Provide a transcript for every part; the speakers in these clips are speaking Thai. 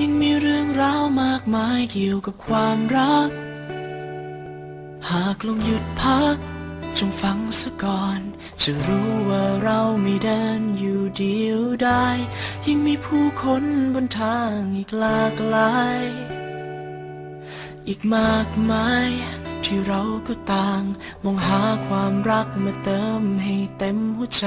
ยังมีเรื่องราวมากมายเกี่ยวกับความรัก หากลงหยุดพัก จงฟังซะก่อน จะรู้ว่าเราไม่เดินอยู่เดียวได้ ยังมีผู้คนบนทางอีกหลากหลาย อีกมากมาย ที่เราก็ต่าง มองหาความรักมาเติมให้เต็มหัวใจ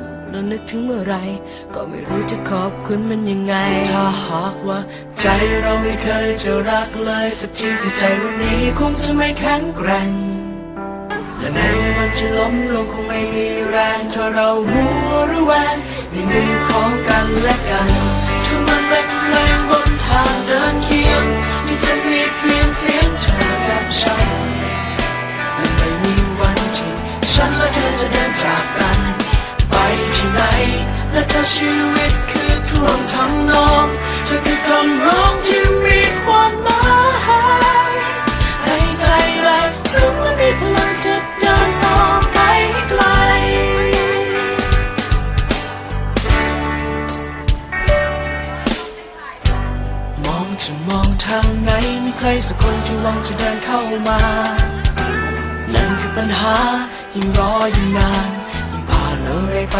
เรานึกถึงเมื่อไร ก็ไม่รู้จะขอบคุณมันยังไง ถ้าหากว่า ใจเราไม่เคยจะรักเลย สักทีที่ใจวันนี้คงจะไม่แข็งแกร่งและในวันที่ล้มลงคงไม่มีแรงถ้าเรามัวระแวงในมือของกันและกันถ้ามันเป็นเพลงบนทางเดิน ครสักคนที่หวังจะเดินเข้ามา นั่นคือปัญหายิ่งรอยิ่งนาน ยิ่งผ่านอะไรไป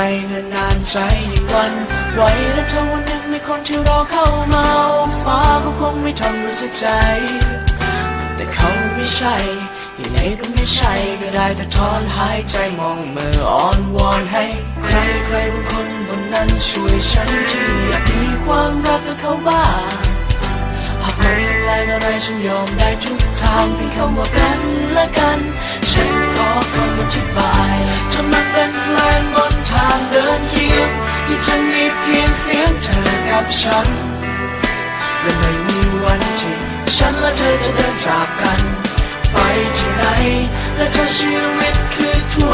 นานๆใจยิ่งวันไหวและถ้าวันหนึ่งมีคนที่รอเข้ามาฟ้าก็คงไม่ทำเราเสียใจ แต่เขาไม่ใช่ยังไงก็ไม่ใช่ก็ได้แต่ถอนหายใจมองมืออ่อนวอนให้ ใครใครบางคนบนนั้นช่วยฉันที่อยากมีความรักกับเขาบ้าง แรงอะไรฉันยอมได้ทุกทางเป็นคำว่ากันและกัน ฉันขอคำอธิบายถ้ามันเป็นแรงบนทางเดินเคียงที่ฉันมีเพียงเสียงเธอกับฉัน และไม่มีวันที่ฉันและเธอจะเดินจากกัน ไปที่ไหนและถ้าชีวิตคือท่ว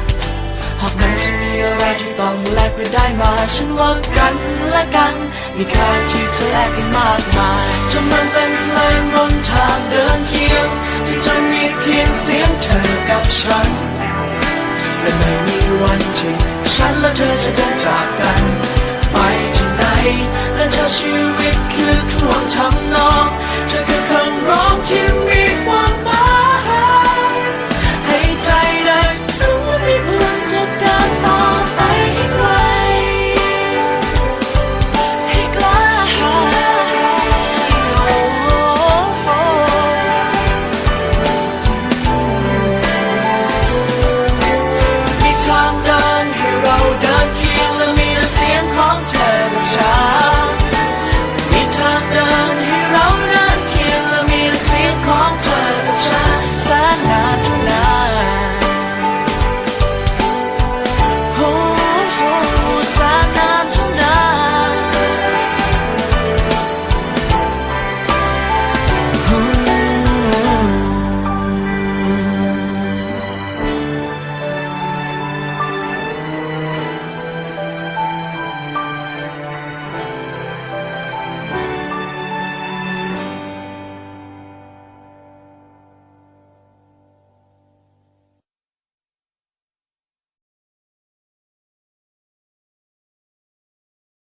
หากมันจะมีอะไรที่ต้องแลกไปได้มา ฉันว่ากันและกัน มีค่าที่จะแลกกันมากมายจนมันเป็นเพลงบนทางเดินเคียงที่จะมีเพียงเสียงเธอกับฉัน และไม่มีวันที่ฉันและเธอจะเดินจากกัน ไปที่ไหนและถ้าชีวิตคือท่วงทำนอง